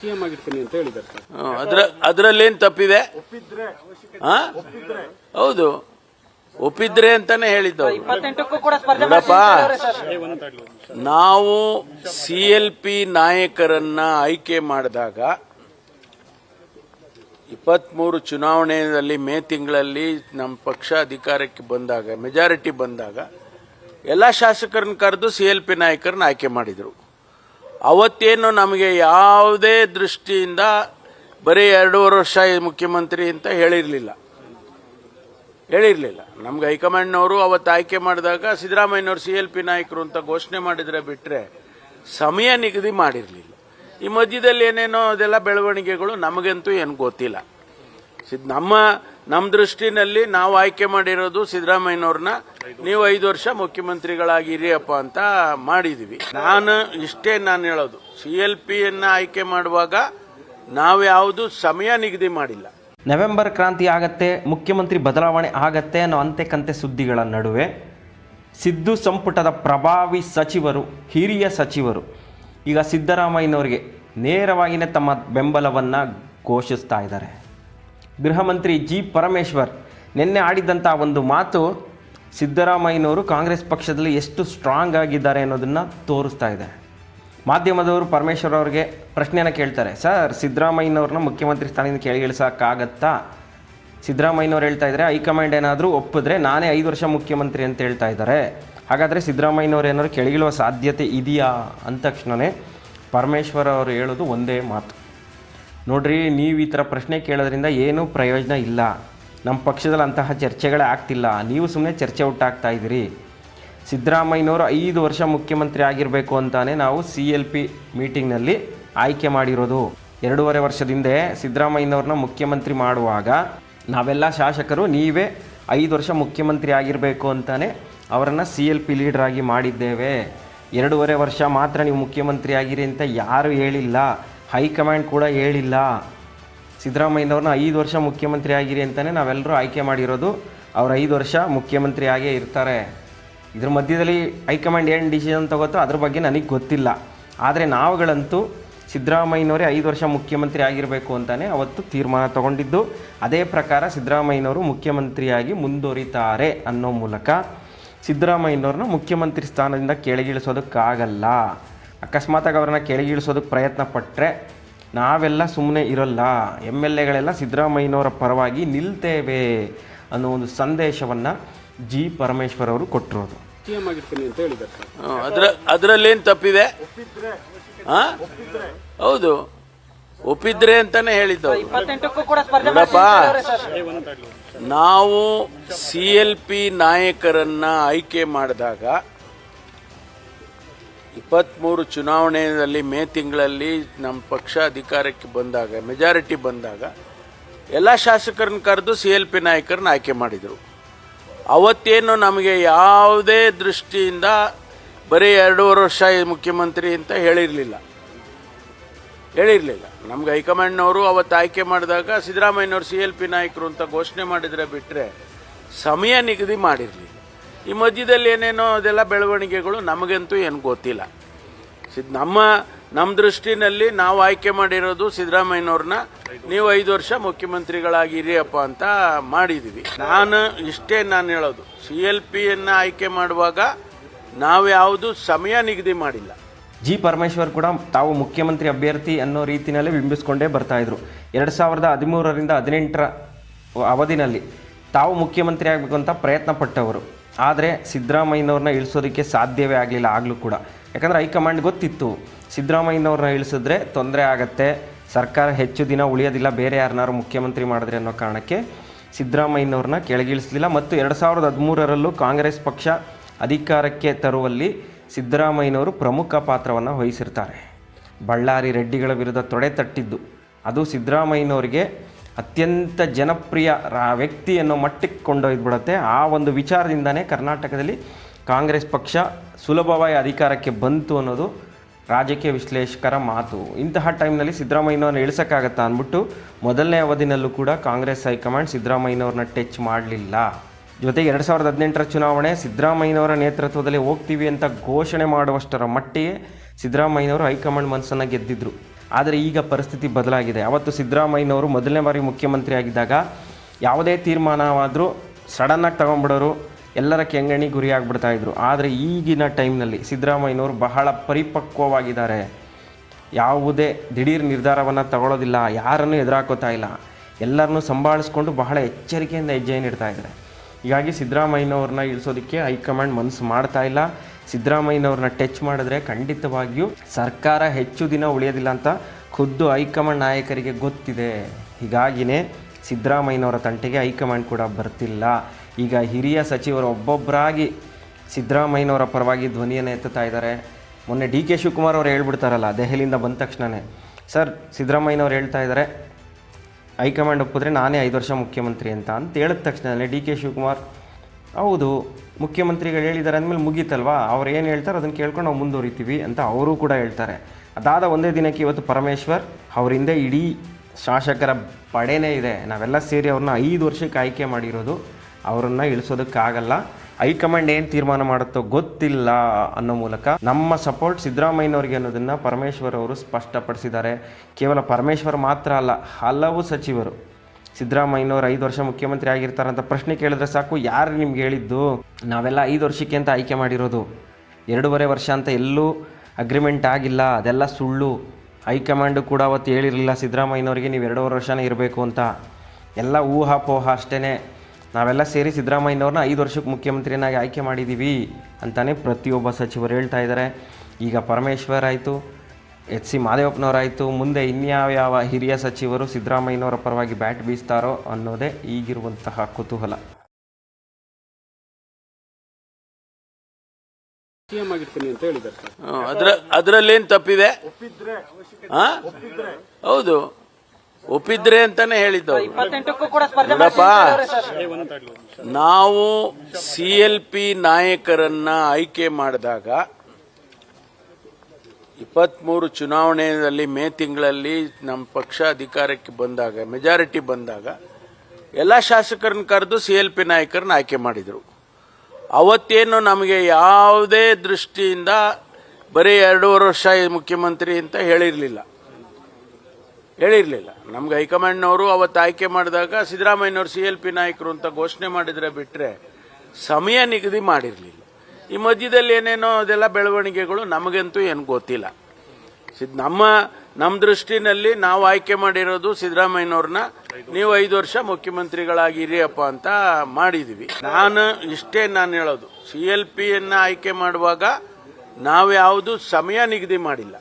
CM ಆಗಿರ್ತೀನಿ ಅಂತ ಹೇಳಿದ್ದಾರೆ sir. ಅದ್ರ ಅದ್ರಲ್ಲೇನ್ ತಪ್ಪಿದೆ? ಹೌದು. ಒಪ್ಪಿದ್ರೆ ಅಂತಾನೆ ಹೇಳಿದ್ದವ್ರು. ಇಪ್ಪತ್ತೆಂಟಕ್ಕೂ ಕೂಡ ಸ್ಪರ್ಧೆ ನೋಡಪ್ಪ. ಒಂದಾಗ್ಲಿ ನಾವು ಸಿ ಎಲ್ ಪಿ ನಾಯಕರನ್ನ ಆಯ್ಕೆ ಮಾಡಿದಾಗ ಇಪ್ಪತ್ಮೂರು ಚುನಾವಣೆಯಲ್ಲಿ ಮೇ ತಿಂಗಳಲ್ಲಿ ನಮ್ಮ ಪಕ್ಷ ಅಧಿಕಾರಕ್ಕೆ ಬಂದಾಗ ಮೆಜಾರಿಟಿ ಬಂದಾಗ ಎಲ್ಲ ಶಾಸಕರನ್ನ ಕರೆದು ಸಿ ಎಲ್ ಪಿ ನಾಯಕರನ್ನ ಆಯ್ಕೆ ಮಾಡಿದರು. ಅವತ್ತೇನು ನಮಗೆ ಯಾವುದೇ ದೃಷ್ಟಿಯಿಂದ ಬರೀ ಎರಡೂವರೆ ವರ್ಷ ಮುಖ್ಯಮಂತ್ರಿ ಅಂತ ಹೇಳಿರಲಿಲ್ಲ. ಹೇಳಿರಲಿಲ್ಲ. ನಮ್ಗೆ ಹೈಕಮಾಂಡ್ನವರು ಅವತ್ತು ಆಯ್ಕೆ ಮಾಡಿದಾಗ ಸಿದ್ದರಾಮಯ್ಯನವರು ಸಿ ಎಲ್ ಪಿ ನಾಯಕರು ಅಂತ ಘೋಷಣೆ ಮಾಡಿದರೆ ಬಿಟ್ಟರೆ ಸಮಯ ನಿಗದಿ ಮಾಡಿರಲಿಲ್ಲ. ಈ ಮಧ್ಯದಲ್ಲಿ ಏನೇನೋ ಅದೆಲ್ಲ ಬೆಳವಣಿಗೆಗಳು ನಮಗಂತೂ ಏನು ಗೊತ್ತಿಲ್ಲ. ಸಿದ್ ನಮ್ಮ ನಮ್ಮ ದೃಷ್ಟಿನಲ್ಲಿ ನಾವು ಆಯ್ಕೆ ಮಾಡಿರೋದು ಸಿದ್ದರಾಮಯ್ಯನವ್ರನ್ನ. ನೀವು ಐದು ವರ್ಷ ಮುಖ್ಯಮಂತ್ರಿಗಳಾಗಿರಿಯಪ್ಪ ಅಂತ ಮಾಡಿದೀವಿ. ನಾನು ಇಷ್ಟೇ ನಾನು ಹೇಳೋದು. ಸಿ ಎಲ್ ಪಿಯನ್ನ ಆಯ್ಕೆ ಮಾಡುವಾಗ ನಾವು ಯಾವುದು ಸಮಯ ನಿಗದಿ ಮಾಡಿಲ್ಲ. ನವೆಂಬರ್ ಕ್ರಾಂತಿ ಆಗತ್ತೆ, ಮುಖ್ಯಮಂತ್ರಿ ಬದಲಾವಣೆ ಆಗತ್ತೆ ಅನ್ನೋ ಅಂತೆ ಸುದ್ದಿಗಳ ನಡುವೆ ಸಿದ್ದು ಸಂಪುಟದ ಪ್ರಭಾವಿ ಸಚಿವರು, ಹಿರಿಯ ಸಚಿವರು ಈಗ ಸಿದ್ದರಾಮಯ್ಯನವರಿಗೆ ನೇರವಾಗಿನೇ ತಮ್ಮ ಬೆಂಬಲವನ್ನು ಘೋಷಿಸ್ತಾ ಇದ್ದಾರೆ. ಗೃಹ ಮಂತ್ರಿ ಜಿ ಪರಮೇಶ್ವರ್, ನಿನ್ನೆ ಆಡಿದಂಥ ಒಂದು ಮಾತು ಸಿದ್ದರಾಮಯ್ಯನವರು ಕಾಂಗ್ರೆಸ್ ಪಕ್ಷದಲ್ಲಿ ಎಷ್ಟು ಸ್ಟ್ರಾಂಗ್ ಆಗಿದ್ದಾರೆ ಅನ್ನೋದನ್ನು ತೋರಿಸ್ತಾ ಇದೆ. ಮಾಧ್ಯಮದವರು ಪರಮೇಶ್ವರ್ ಅವರಿಗೆ ಪ್ರಶ್ನೆಯನ್ನು ಕೇಳ್ತಾರೆ, ಸರ್, ಸಿದ್ದರಾಮಯ್ಯನವ್ರನ್ನ ಮುಖ್ಯಮಂತ್ರಿ ಸ್ಥಾನದಿಂದ ಕೆಳಗಿಳಿಸೋಕ್ಕಾಗತ್ತಾ? ಸಿದ್ದರಾಮಯ್ಯನವ್ರು ಹೇಳ್ತಾ ಇದ್ದಾರೆ, ಹೈಕಮಾಂಡ್ ಏನಾದರೂ ಒಪ್ಪಿದ್ರೆ ನಾನೇ ಐದು ವರ್ಷ ಮುಖ್ಯಮಂತ್ರಿ ಅಂತ ಹೇಳ್ತಾ ಇದ್ದಾರೆ. ಹಾಗಾದರೆ ಸಿದ್ದರಾಮಯ್ಯನವ್ರು ಏನಾದ್ರು ಕೆಳಗಿಳುವ ಸಾಧ್ಯತೆ ಇದೆಯಾ? ಅಂದ ತಕ್ಷಣವೇ ಪರಮೇಶ್ವರ್ ಅವರು ಹೇಳೋದು ಒಂದೇ ಮಾತು. ನೋಡ್ರಿ, ನೀವು ಈ ಥರ ಪ್ರಶ್ನೆ ಕೇಳೋದ್ರಿಂದ ಏನೂ ಪ್ರಯೋಜನ ಇಲ್ಲ. ನಮ್ಮ ಪಕ್ಷದಲ್ಲಿ ಅಂತಹ ಚರ್ಚೆಗಳೇ ಆಗ್ತಿಲ್ಲ. ನೀವು ಸುಮ್ಮನೆ ಚರ್ಚೆ ಹುಟ್ಟಾಗ್ತಾ ಇದ್ದೀರಿ. ಸಿದ್ದರಾಮಯ್ಯನವರು ಐದು ವರ್ಷ ಮುಖ್ಯಮಂತ್ರಿ ಆಗಿರಬೇಕು ಅಂತಾನೆ ನಾವು ಸಿ ಎಲ್ ಪಿ ಮೀಟಿಂಗ್ನಲ್ಲಿ ಆಯ್ಕೆ ಮಾಡಿರೋದು. ಎರಡೂವರೆ ವರ್ಷದಿಂದೆ ಸಿದ್ದರಾಮಯ್ಯನವ್ರನ್ನ ಮುಖ್ಯಮಂತ್ರಿ ಮಾಡುವಾಗ ನಾವೆಲ್ಲ ಶಾಸಕರು ನೀವೇ ಐದು ವರ್ಷ ಮುಖ್ಯಮಂತ್ರಿ ಆಗಿರಬೇಕು ಅಂತಾನೆ ಅವರನ್ನು ಸಿ ಎಲ್ ಪಿ ಲೀಡ್ರಾಗಿ ಮಾಡಿದ್ದೇವೆ. ಎರಡೂವರೆ ವರ್ಷ ಮಾತ್ರ ನೀವು ಮುಖ್ಯಮಂತ್ರಿ ಆಗಿರಿ ಅಂತ ಯಾರೂ ಹೇಳಿಲ್ಲ. ಹೈಕಮಾಂಡ್ ಕೂಡ ಹೇಳಿಲ್ಲ. ಸಿದ್ದರಾಮಯ್ಯನವ್ರನ್ನ ಐದು ವರ್ಷ ಮುಖ್ಯಮಂತ್ರಿ ಆಗಿರಿ ಅಂತಲೇ ನಾವೆಲ್ಲರೂ ಆಯ್ಕೆ ಮಾಡಿರೋದು. ಅವ್ರು ಐದು ವರ್ಷ ಮುಖ್ಯಮಂತ್ರಿ ಆಗೇ ಇರ್ತಾರೆ. ಇದ್ರ ಮಧ್ಯದಲ್ಲಿ ಹೈಕಮಾಂಡ್ ಏನು ಡಿಸಿಷನ್ ತಗೋತೋ ಅದ್ರ ಬಗ್ಗೆ ನನಗೆ ಗೊತ್ತಿಲ್ಲ. ಆದರೆ ನಾವುಗಳಂತೂ ಸಿದ್ದರಾಮಯ್ಯನವರೇ ಐದು ವರ್ಷ ಮುಖ್ಯಮಂತ್ರಿ ಆಗಿರಬೇಕು ಅಂತಲೇ ಅವತ್ತು ತೀರ್ಮಾನ ತಗೊಂಡಿದ್ದು. ಅದೇ ಪ್ರಕಾರ ಸಿದ್ದರಾಮಯ್ಯನವರು ಮುಖ್ಯಮಂತ್ರಿಯಾಗಿ ಮುಂದುವರಿತಾರೆ ಅನ್ನೋ ಮೂಲಕ ಸಿದ್ದರಾಮಯ್ಯನವ್ರನ್ನ ಮುಖ್ಯಮಂತ್ರಿ ಸ್ಥಾನದಿಂದ ಕೆಳಗಿಳಿಸೋದಕ್ಕಾಗಲ್ಲ. ಅಕಸ್ಮಾತಾಗಿ ಅವ್ರನ್ನ ಕೆಳಗಿಳಿಸೋದಕ್ಕೆ ಪ್ರಯತ್ನ ಪಟ್ಟರೆ ನಾವೆಲ್ಲ ಸುಮ್ಮನೆ ಇರೋಲ್ಲ. ಎಂ ಎಲ್ ಎಗಳೆಲ್ಲ ಸಿದ್ದರಾಮಯ್ಯನವರ ಪರವಾಗಿ ನಿಲ್ತೇವೆ ಅನ್ನೋ ಒಂದು ಸಂದೇಶವನ್ನು ಜಿ ಪರಮೇಶ್ವರ್ ಅವರು ಕೊಟ್ಟಿರೋದು. ಅದರ ಅದರಲ್ಲೇನು ತಪ್ಪಿದೆ? ಹೌದು. ಒಪ್ಪಿದ್ರೆ ಅಂತಾನೆ ಹೇಳಿದ್ದು ಇಪ್ಪತ್ತೆಂಟಕ್ಕೂ ಕೂಡ ಸ್ಪರ್ಧೆ ನೋಡಪ್ಪ ಸರ್. ನಾವು ಸಿ ಎಲ್ ಪಿ ನಾಯಕರನ್ನ ಆಯ್ಕೆ ಮಾಡಿದಾಗ ಇಪ್ಪತ್ಮೂರು ಚುನಾವಣೆಯಲ್ಲಿ ಮೇ ತಿಂಗಳಲ್ಲಿ ನಮ್ಮ ಪಕ್ಷ ಅಧಿಕಾರಕ್ಕೆ ಬಂದಾಗ ಮೆಜಾರಿಟಿ ಬಂದಾಗ, ಎಲ್ಲ ಶಾಸಕರನ್ನ ಕರೆದು ಸಿ ಎಲ್ ಪಿ ನಾಯಕರನ್ನ ಆಯ್ಕೆ ಮಾಡಿದರು. ಅವತ್ತೇನು ನಮಗೆ ಯಾವುದೇ ದೃಷ್ಟಿಯಿಂದ ಬರೀ ಎರಡೂವರೆ ವರ್ಷ ಮುಖ್ಯಮಂತ್ರಿ ಅಂತ ಹೇಳಿರಲಿಲ್ಲ. ಹೇಳಿರಲಿಲ್ಲ. ನಮ್ಗೆ ಹೈಕಮಾಂಡ್ನವರು ಅವತ್ತು ಆಯ್ಕೆ ಮಾಡಿದಾಗ ಸಿದ್ದರಾಮಯ್ಯನವರು ಸಿ ಎಲ್ ಪಿ ನಾಯಕರು ಅಂತ ಘೋಷಣೆ ಮಾಡಿದರೆ ಬಿಟ್ಟರೆ ಸಮಯ ನಿಗದಿ ಮಾಡಿರಲಿಲ್ಲ. ಈ ಮಧ್ಯದಲ್ಲಿ ಏನೇನೋ ಅದೆಲ್ಲ ಬೆಳವಣಿಗೆಗಳು ನಮಗಂತೂ ಏನು ಗೊತ್ತಿಲ್ಲ. ಸಿದ್ ನಮ್ಮ ನಮ್ಮ ದೃಷ್ಟಿನಲ್ಲಿ ನಾವು ಆಯ್ಕೆ ಮಾಡಿರೋದು ಸಿದ್ದರಾಮಯ್ಯನವ್ರನ್ನ, ನೀವು ಐದು ವರ್ಷ ಮುಖ್ಯಮಂತ್ರಿಗಳಾಗಿರಿಯಪ್ಪ ಅಂತ ಮಾಡಿದ್ದೀವಿ ನಾನು ಇಷ್ಟೇ ನಾನು ಹೇಳೋದು, ಸಿ ಎಲ್ ಪಿಯನ್ನು ಆಯ್ಕೆ ಮಾಡುವಾಗ ನಾವು ಯಾವುದು ಸಮಯ ನಿಗದಿ ಮಾಡಿಲ್ಲ. ಜಿ ಪರಮೇಶ್ವರ್ ಕೂಡ ತಾವು ಮುಖ್ಯಮಂತ್ರಿ ಅಭ್ಯರ್ಥಿ ಅನ್ನೋ ರೀತಿಯಲ್ಲೇ ಬಿಂಬಿಸ್ಕೊಂಡೇ ಬರ್ತಾ ಇದ್ರು. ಎರಡು ಸಾವಿರದ ಹದಿಮೂರರಿಂದ ಹದಿನೆಂಟರ ಅವಧಿನಲ್ಲಿ ತಾವು ಮುಖ್ಯಮಂತ್ರಿ ಆಗಬೇಕು ಅಂತ ಪ್ರಯತ್ನ ಪಟ್ಟವರು ಆದರೆ ಸಿದ್ದರಾಮಯ್ಯನವ್ರನ್ನ ಇಳಿಸೋದಕ್ಕೆ ಸಾಧ್ಯವೇ ಆಗಲಿಲ್ಲ ಆಗಲೂ ಕೂಡ. ಯಾಕಂದರೆ ಹೈಕಮಾಂಡ್ ಗೊತ್ತಿತ್ತು, ಸಿದ್ದರಾಮಯ್ಯನವ್ರನ್ನ ಇಳಿಸಿದ್ರೆ ತೊಂದರೆ ಆಗತ್ತೆ, ಸರ್ಕಾರ ಹೆಚ್ಚು ದಿನ ಉಳಿಯೋದಿಲ್ಲ, ಬೇರೆ ಯಾರನ್ನಾರು ಮುಖ್ಯಮಂತ್ರಿ ಮಾಡಿದ್ರೆ ಅನ್ನೋ ಕಾರಣಕ್ಕೆ ಸಿದ್ದರಾಮಯ್ಯನವ್ರನ್ನ ಕೆಳಗಿಳಿಸಲಿಲ್ಲ. ಮತ್ತು ಎರಡು ಸಾವಿರದ ಹದಿಮೂರರಲ್ಲೂ ಕಾಂಗ್ರೆಸ್ ಪಕ್ಷ ಅಧಿಕಾರಕ್ಕೆ ತರುವಲ್ಲಿ ಸಿದ್ದರಾಮಯ್ಯನವರು ಪ್ರಮುಖ ಪಾತ್ರವನ್ನು ವಹಿಸಿರ್ತಾರೆ. ಬಳ್ಳಾರಿ ರೆಡ್ಡಿಗಳ ವಿರುದ್ಧ ತೊಡೆ ತಟ್ಟಿದ್ದು. ಅದು ಸಿದ್ದರಾಮಯ್ಯನವರಿಗೆ ಅತ್ಯಂತ ಜನಪ್ರಿಯ ರಾ ವ್ಯಕ್ತಿಯನ್ನು ಮಟ್ಟಕ್ಕೆ ಕೊಂಡೊಯ್ದುಬಿಡುತ್ತೆ. ಆ ಒಂದು ವಿಚಾರದಿಂದನೇ ಕರ್ನಾಟಕದಲ್ಲಿ ಕಾಂಗ್ರೆಸ್ ಪಕ್ಷ ಸುಲಭವಾಗಿ ಅಧಿಕಾರಕ್ಕೆ ಬಂತು ಅನ್ನೋದು ರಾಜಕೀಯ ವಿಶ್ಲೇಷಕರ ಮಾತು. ಇಂತಹ ಟೈಮ್ನಲ್ಲಿ ಸಿದ್ದರಾಮಯ್ಯನವ್ರನ್ನ ಇಳಿಸೋಕ್ಕಾಗತ್ತಾ ಅಂದ್ಬಿಟ್ಟು ಮೊದಲನೇ ಅವಧಿನಲ್ಲೂ ಕೂಡ ಕಾಂಗ್ರೆಸ್ ಹೈಕಮಾಂಡ್ ಸಿದ್ದರಾಮಯ್ಯನವ್ರನ್ನ ಟಚ್ ಮಾಡಲಿಲ್ಲ. ಜೊತೆಗೆ ಎರಡು ಸಾವಿರದ ಹದಿನೆಂಟರ ಚುನಾವಣೆ ಸಿದ್ದರಾಮಯ್ಯನವರ ನೇತೃತ್ವದಲ್ಲಿ ಹೋಗ್ತೀವಿ ಅಂತ ಘೋಷಣೆ ಮಾಡುವಷ್ಟರ ಮಟ್ಟಿಗೆ ಸಿದ್ದರಾಮಯ್ಯನವರು ಹೈಕಮಾಂಡ್ ಮನಸ್ಸನ್ನು ಗೆದ್ದಿದ್ರು. ಆದರೆ ಈಗ ಪರಿಸ್ಥಿತಿ ಬದಲಾಗಿದೆ. ಅವತ್ತು ಸಿದ್ದರಾಮಯ್ಯನವರು ಮೊದಲನೇ ಬಾರಿ ಮುಖ್ಯಮಂತ್ರಿ ಆಗಿದ್ದಾಗ ಯಾವುದೇ ತೀರ್ಮಾನವಾದರೂ ಸಡನ್ನಾಗಿ ತಗೊಂಡ್ಬಿಡೋರು ಎಲ್ಲರ ಕೆಂಗಣಿ ಗುರಿ ಇದ್ದರು ಇದ್ರು. ಆದರೆ ಈಗಿನ ಟೈಮ್ನಲ್ಲಿ ಸಿದ್ದರಾಮಯ್ಯನವರು ಬಹಳ ಪರಿಪಕ್ವವಾಗಿದ್ದಾರೆ. ಯಾವುದೇ ದಿಢೀರ್ ನಿರ್ಧಾರವನ್ನು ತಗೊಳ್ಳೋದಿಲ್ಲ ಯಾರನ್ನು ಎದುರಾಕೋತಾ ಇಲ್ಲ. ಎಲ್ಲರನ್ನೂ ಸಂಭಾಳಿಸ್ಕೊಂಡು ಬಹಳ ಎಚ್ಚರಿಕೆಯಿಂದ ಹೆಜ್ಜೆ ಇಡ್ತಾ ಇದ್ದಾರೆ. ಹೀಗಾಗಿ ಸಿದ್ದರಾಮಯ್ಯನವ್ರನ್ನ ಇಳಿಸೋದಕ್ಕೆ ಹೈಕಮಾಂಡ್ ಮನಸ್ಸು ಮಾಡ್ತಾ ಇಲ್ಲ. ಸಿದ್ದರಾಮಯ್ಯನವ್ರನ್ನ ಟಚ್ ಮಾಡಿದ್ರೆ ಖಂಡಿತವಾಗಿಯೂ ಸರ್ಕಾರ ಹೆಚ್ಚು ದಿನ ಉಳಿಯೋದಿಲ್ಲ ಅಂತ ಖುದ್ದು ಹೈಕಮಾಂಡ್ ನಾಯಕರಿಗೆ ಗೊತ್ತಿದೆ. ಹೀಗಾಗಿಯೇ ಸಿದ್ದರಾಮಯ್ಯನವರ ತಂಟೆಗೆ ಹೈಕಮಾಂಡ್ ಕೂಡ ಬರ್ತಿಲ್ಲ. ಈಗ ಹಿರಿಯ ಸಚಿವರು ಒಬ್ಬೊಬ್ಬರಾಗಿ ಸಿದ್ದರಾಮಯ್ಯನವರ ಪರವಾಗಿ ಧ್ವನಿಯನ್ನು ಎತ್ತುತ್ತಾ ಇದ್ದಾರೆ. ಮೊನ್ನೆ ಡಿ ಕೆ ಶಿವಕುಮಾರ್ ಅವರು ಹೇಳ್ಬಿಡ್ತಾರಲ್ಲ, ದೆಹಲಿಯಿಂದ ಬಂದ ತಕ್ಷಣವೇ ಸರ್, ಸಿದ್ದರಾಮಯ್ಯನವ್ರು ಹೇಳ್ತಾ ಇದ್ದಾರೆ, ಹೈಕಮಾಂಡ್ ಒಪ್ಪಿದ್ರೆ ನಾನೇ ಐದು ವರ್ಷ ಮುಖ್ಯಮಂತ್ರಿ ಅಂತ ಅಂತ ಹೇಳಿದ ತಕ್ಷಣವೇ ಡಿ ಕೆ ಶಿವಕುಮಾರ್. ಹೌದು ಮುಖ್ಯಮಂತ್ರಿಗಳು ಹೇಳಿದ್ದಾರೆ ಅಂದಮೇಲೆ ಮುಗೀತಲ್ವಾ? ಅವ್ರು ಏನು ಹೇಳ್ತಾರೆ ಅದನ್ನು ಕೇಳ್ಕೊಂಡು ನಾವು ಮುಂದುವರಿತೀವಿ ಅಂತ ಅವರು ಕೂಡ ಹೇಳ್ತಾರೆ. ಅದಾದ ಒಂದೇ ದಿನಕ್ಕೆ ಇವತ್ತು ಪರಮೇಶ್ವರ್ ಅವರಿಂದ ಇಡೀ ಶಾಸಕರ ಪಡೆನೇ ಇದೆ. ನಾವೆಲ್ಲ ಸೇರಿ ಅವ್ರನ್ನ ಐದು ವರ್ಷಕ್ಕೆ ಆಯ್ಕೆ ಮಾಡಿರೋದು. ಅವರನ್ನು ಇಳಿಸೋದಕ್ಕಾಗಲ್ಲ. ಹೈಕಮಾಂಡ್ ಏನು ತೀರ್ಮಾನ ಮಾಡುತ್ತೋ ಗೊತ್ತಿಲ್ಲ ಅನ್ನೋ ಮೂಲಕ ನಮ್ಮ ಸಪೋರ್ಟ್ ಸಿದ್ದರಾಮಯ್ಯನವ್ರಿಗೆ ಅನ್ನೋದನ್ನು ಪರಮೇಶ್ವರ್ ಅವರು ಸ್ಪಷ್ಟಪಡಿಸಿದ್ದಾರೆ. ಕೇವಲ ಪರಮೇಶ್ವರ್ ಮಾತ್ರ ಅಲ್ಲ, ಹಲವು ಸಚಿವರು ಸಿದ್ದರಾಮಯ್ಯನವ್ರು ಐದು ವರ್ಷ ಮುಖ್ಯಮಂತ್ರಿ ಆಗಿರ್ತಾರಂತ ಪ್ರಶ್ನೆ ಕೇಳಿದ್ರೆ ಸಾಕು, ಯಾರು ನಿಮ್ಗೆ ಹೇಳಿದ್ದು? ನಾವೆಲ್ಲ ಐದು ವರ್ಷಕ್ಕೆ ಅಂತ ಆಯ್ಕೆ ಮಾಡಿರೋದು. ಎರಡೂವರೆ ವರ್ಷ ಅಂತ ಎಲ್ಲೂ ಅಗ್ರಿಮೆಂಟ್ ಆಗಿಲ್ಲ, ಅದೆಲ್ಲ ಸುಳ್ಳು. ಹೈಕಮಾಂಡು ಕೂಡ ಅವತ್ತು ಹೇಳಿರಲಿಲ್ಲ, ಸಿದ್ದರಾಮಯ್ಯನವರಿಗೆ ನೀವು ಎರಡೂವರೆ ವರ್ಷನೇ ಇರಬೇಕು ಅಂತ. ಎಲ್ಲ ಊಹಾಪೋಹ ಅಷ್ಟೇ ನಾವೆಲ್ಲ ಸೇರಿ ಸಿದ್ದರಾಮಯ್ಯನವ್ರನ್ನ ಐದು ವರ್ಷಕ್ಕೆ ಮುಖ್ಯಮಂತ್ರಿಯನ್ನಾಗಿ ಆಯ್ಕೆ ಮಾಡಿದ್ದೀವಿ ಅಂತಲೇ ಪ್ರತಿಯೊಬ್ಬ ಸಚಿವರು ಹೇಳ್ತಾ ಇದ್ದಾರೆ. ಈಗ ಪರಮೇಶ್ವರ್ ಆಯಿತು ಎಚ್ ಸಿ ಮಾದೇವಪ್ಪನವರಾಯಿತು. ಮುಂದೆ ಇನ್ಯಾವ ಯಾವ ಹಿರಿಯ ಸಚಿವರು ಸಿದ್ದರಾಮಯ್ಯನವರ ಪರವಾಗಿ ಬ್ಯಾಟ್ ಬೀಸ್ತಾರೋ ಅನ್ನೋದೇ ಈಗಿರುವಂತಹ ಕುತೂಹಲ. ಸಿಎಂ ಆಗಿರ್ತೀನಿ ಅಂತ ಹೇಳಿದ್ದಾರೆ ಸರ್. ಹ್ಮ್, ಅದ್ರ ಅದ್ರಲ್ಲೇನ್ ತಪ್ಪಿದೆ? ಆ? ಹೌದು. ಒಪ್ಪಿದ್ರೆ ಅಂತಾನೆ ಹೇಳಿದ್ದು. ನಾವು ಸಿ ಎಲ್ ಪಿ ನಾಯಕರನ್ನ ಆಯ್ಕೆ ಮಾಡಿದಾಗ ಇಪ್ಪತ್ಮೂರು ಚುನಾವಣೆಯಲ್ಲಿ ಮೇ ತಿಂಗಳಲ್ಲಿ ನಮ್ಮ ಪಕ್ಷ ಅಧಿಕಾರಕ್ಕೆ ಬಂದಾಗ ಮೆಜಾರಿಟಿ ಬಂದಾಗ, ಎಲ್ಲ ಶಾಸಕರನ್ನ ಕರೆದು ಸಿ ಎಲ್ ಪಿ ನಾಯಕರನ್ನ ಆಯ್ಕೆ ಮಾಡಿದರು. ಅವತ್ತೇನು ನಮಗೆ ಯಾವುದೇ ದೃಷ್ಟಿಯಿಂದ ಬರೀ ಎರಡೂವರೆ ವರ್ಷ ಮುಖ್ಯಮಂತ್ರಿ ಅಂತ ಹೇಳಿರಲಿಲ್ಲ. ಹೇಳಿರಲಿಲ್ಲ. ನಮ್ಗೆ ಹೈಕಮಾಂಡ್ನವರು ಅವತ್ತು ಆಯ್ಕೆ ಮಾಡಿದಾಗ ಸಿದ್ದರಾಮಯ್ಯನವರು ಸಿ ಎಲ್ ಪಿ ನಾಯಕರು ಅಂತ ಘೋಷಣೆ ಮಾಡಿದ್ರೆ ಬಿಟ್ಟರೆ ಸಮಯ ನಿಗದಿ ಮಾಡಿರಲಿಲ್ಲ. ಈ ಮಧ್ಯದಲ್ಲಿ ಏನೇನೋ ಅದೆಲ್ಲ ಬೆಳವಣಿಗೆಗಳು ನಮಗಂತೂ ಏನು ಗೊತ್ತಿಲ್ಲ. ನಮ್ಮ ನಮ್ಮ ದೃಷ್ಟಿನಲ್ಲಿ ನಾವು ಆಯ್ಕೆ ಮಾಡಿರೋದು ಸಿದ್ದರಾಮಯ್ಯನವ್ರನ್ನ, ನೀವು ಐದು ವರ್ಷ ಮುಖ್ಯಮಂತ್ರಿಗಳಾಗಿ ಅಪ್ಪ ಅಂತ ಮಾಡಿದೀವಿ. ನಾನು ಇಷ್ಟೇ ನಾನು ಹೇಳೋದು. ಸಿ ಎಲ್ ಪಿಯನ್ನು ಆಯ್ಕೆ ಮಾಡುವಾಗ ನಾವು ಯಾವುದು ಸಮಯ ನಿಗದಿ ಮಾಡಿಲ್ಲ.